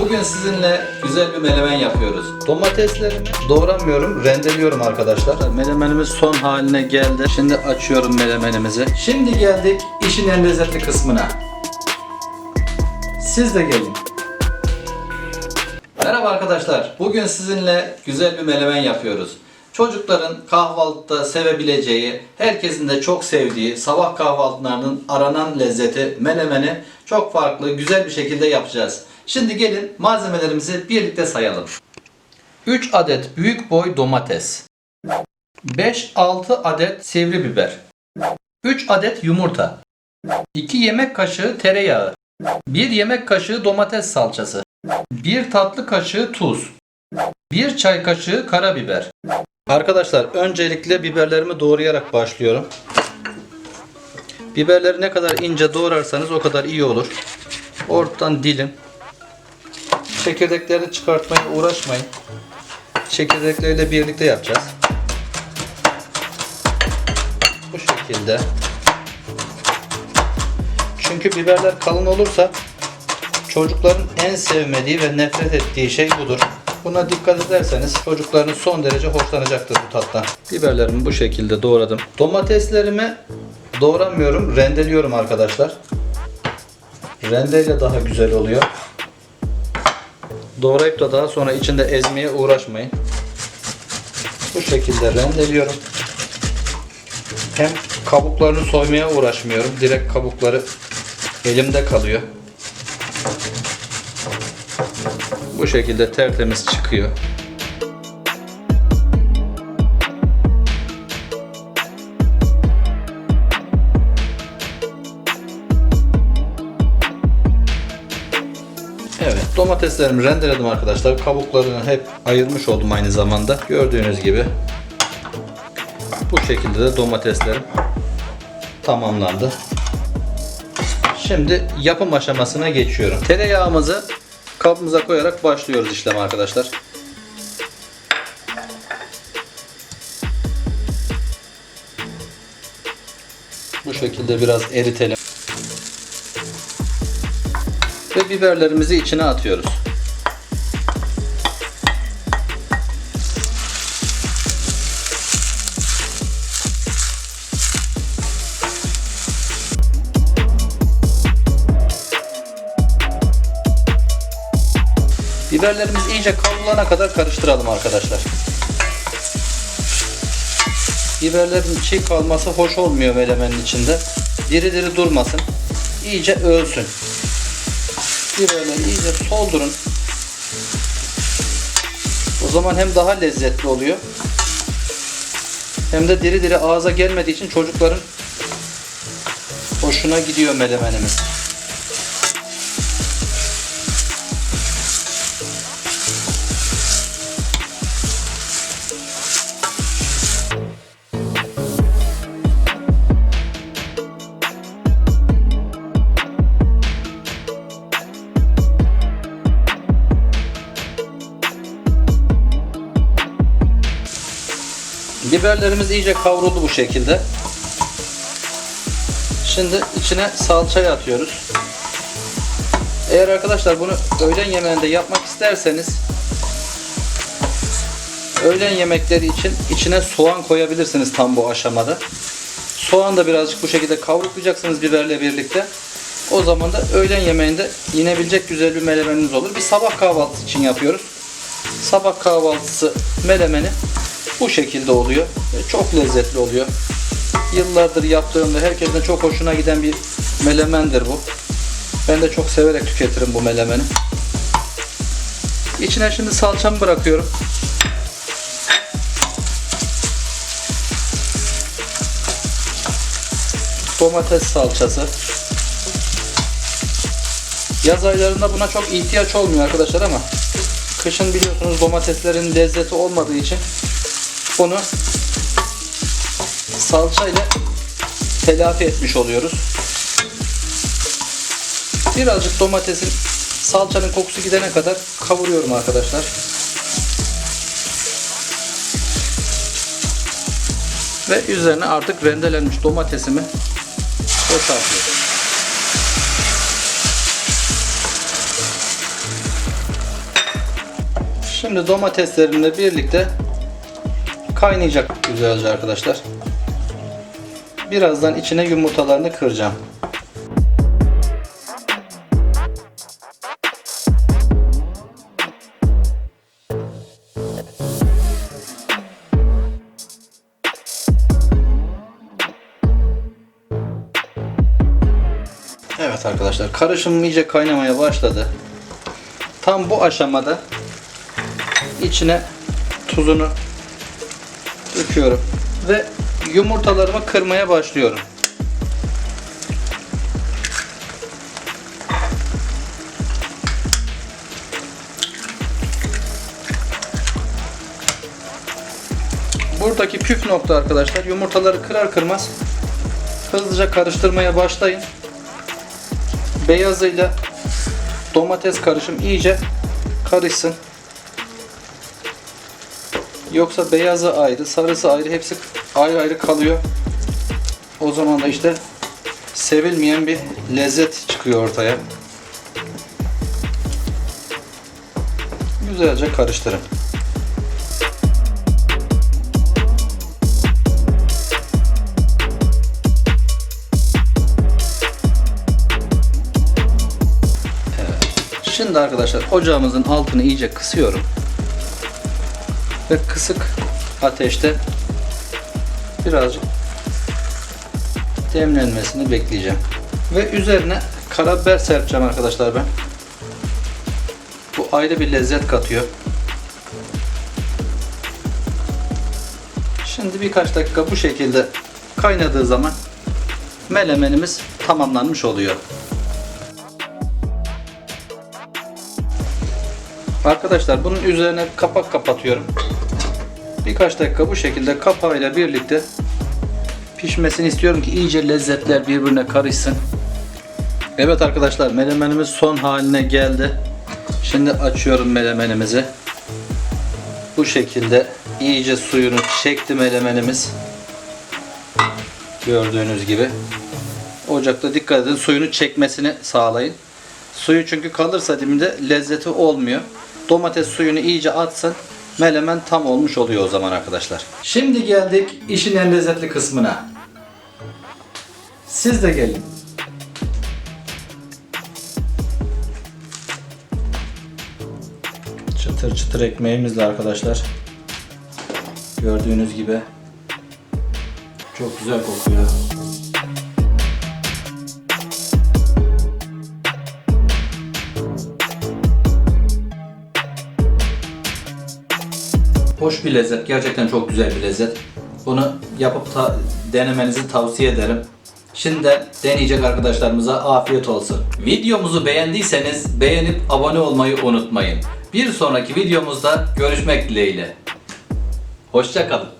Bugün sizinle güzel bir menemen yapıyoruz. Domateslerimi doğramıyorum, rendeliyorum arkadaşlar. Menemenimiz son haline geldi. Şimdi açıyorum menemenimizi. Şimdi geldik işin en lezzetli kısmına. Siz de gelin. Merhaba arkadaşlar. Bugün sizinle güzel bir menemen yapıyoruz. Çocukların kahvaltıda sevebileceği, herkesin de çok sevdiği sabah kahvaltılarının aranan lezzeti menemeni çok farklı, güzel bir şekilde yapacağız. Şimdi gelin malzemelerimizi birlikte sayalım. 3 adet büyük boy domates. 5-6 adet sivri biber. 3 adet yumurta. 2 yemek kaşığı tereyağı. 1 yemek kaşığı domates salçası. 1 tatlı kaşığı tuz. 1 çay kaşığı karabiber. Arkadaşlar öncelikle biberlerimi doğrayarak başlıyorum. Biberleri ne kadar ince doğrarsanız o kadar iyi olur. Ortadan dilim. Çekirdeklerini çıkartmaya uğraşmayın. Çekirdekleriyle birlikte yapacağız. Bu şekilde. Çünkü biberler kalın olursa çocukların en sevmediği ve nefret ettiği şey budur. Buna dikkat ederseniz çocuklarınız son derece hoşlanacaktır bu tattan. Biberlerimi bu şekilde doğradım. Domateslerimi doğramıyorum, rendeliyorum arkadaşlar. Rendeyle daha güzel oluyor. Doğrayıp da daha sonra içinde ezmeye uğraşmayın. Bu şekilde rendeliyorum. Hem kabuklarını soymaya uğraşmıyorum. Direkt kabukları elimde kalıyor. Bu şekilde tertemiz çıkıyor. Domateslerimi rendeledim arkadaşlar. Kabuklarını hep ayırmış oldum aynı zamanda. Gördüğünüz gibi bu şekilde de domateslerim tamamlandı. Şimdi yapım aşamasına geçiyorum. Tereyağımızı kabımıza koyarak başlıyoruz işlem arkadaşlar. Bu şekilde biraz eritelim. Ve biberlerimizi içine atıyoruz. Biberlerimiz iyice kavrulana kadar karıştıralım arkadaşlar. Biberlerin çiğ kalması hoş olmuyor melemenin içinde. Diri diri durmasın. İyice ölsün. Biberleri iyice soldurun. O zaman hem daha lezzetli oluyor. Hem de diri diri ağza gelmediği için çocukların hoşuna gidiyor melemenimiz. Biberlerimiz iyice kavruldu bu şekilde. Şimdi içine salçayı atıyoruz. Eğer arkadaşlar bunu öğlen yemeğinde yapmak isterseniz öğlen yemekleri için içine soğan koyabilirsiniz tam bu aşamada. Soğan da birazcık bu şekilde kavruklayacaksınız biberle birlikte. O zaman da öğlen yemeğinde yinebilecek güzel bir melemeniniz olur. Bir sabah kahvaltısı için yapıyoruz. Sabah kahvaltısı melemeni bu şekilde oluyor. Ve çok lezzetli oluyor. Yıllardır yaptığımda herkesin çok hoşuna giden bir melemendir bu. Ben de çok severek tüketirim bu melemeni. İçine şimdi salçamı bırakıyorum. Domates salçası. Yaz aylarında buna çok ihtiyaç olmuyor arkadaşlar ama kışın biliyorsunuz domateslerin lezzeti olmadığı için bunu salça ile telafi etmiş oluyoruz. Birazcık domatesin salçanın kokusu gidene kadar kavuruyorum arkadaşlar. Ve üzerine artık rendelenmiş domatesimi boşaltıyorum. Şimdi domateslerimle birlikte kaynayacak güzelce arkadaşlar. Birazdan içine yumurtalarını kıracağım. Evet arkadaşlar karışım iyice kaynamaya başladı. Tam bu aşamada içine tuzunu döküyorum ve yumurtalarımı kırmaya başlıyorum. Buradaki püf nokta arkadaşlar yumurtaları kırar kırmaz hızlıca karıştırmaya başlayın. Beyazıyla domates karışım iyice karışsın. Yoksa beyazı ayrı, sarısı ayrı, hepsi ayrı ayrı kalıyor. O zaman da işte sevilmeyen bir lezzet çıkıyor ortaya. Güzelce karıştırın. Şimdi arkadaşlar ocağımızın altını iyice kısıyorum. Ve kısık ateşte birazcık demlenmesini bekleyeceğim. Ve üzerine karabiber serpeceğim arkadaşlar ben. Bu ayrı bir lezzet katıyor. Şimdi birkaç dakika bu şekilde kaynadığı zaman melemenimiz tamamlanmış oluyor. Arkadaşlar bunun üzerine kapak kapatıyorum. Birkaç dakika bu şekilde kapağıyla birlikte pişmesini istiyorum ki iyice lezzetler birbirine karışsın. Evet arkadaşlar melemenimiz son haline geldi. Şimdi açıyorum melemenimizi. Bu şekilde iyice suyunu çekti melemenimiz. Gördüğünüz gibi. Ocakta dikkat edin suyunu çekmesini sağlayın. Suyu çünkü kalırsa dibinde lezzeti olmuyor. Domates suyunu iyice atsın. Melemen tam olmuş oluyor o zaman arkadaşlar. Şimdi geldik işin en lezzetli kısmına. Siz de gelin. Çıtır çıtır ekmeğimizle arkadaşlar. Gördüğünüz gibi çok güzel kokuyor. Bir lezzet. Gerçekten çok güzel bir lezzet. Bunu yapıp ta- denemenizi tavsiye ederim. Şimdi de deneyecek arkadaşlarımıza afiyet olsun. Videomuzu beğendiyseniz beğenip abone olmayı unutmayın. Bir sonraki videomuzda görüşmek dileğiyle. Hoşçakalın.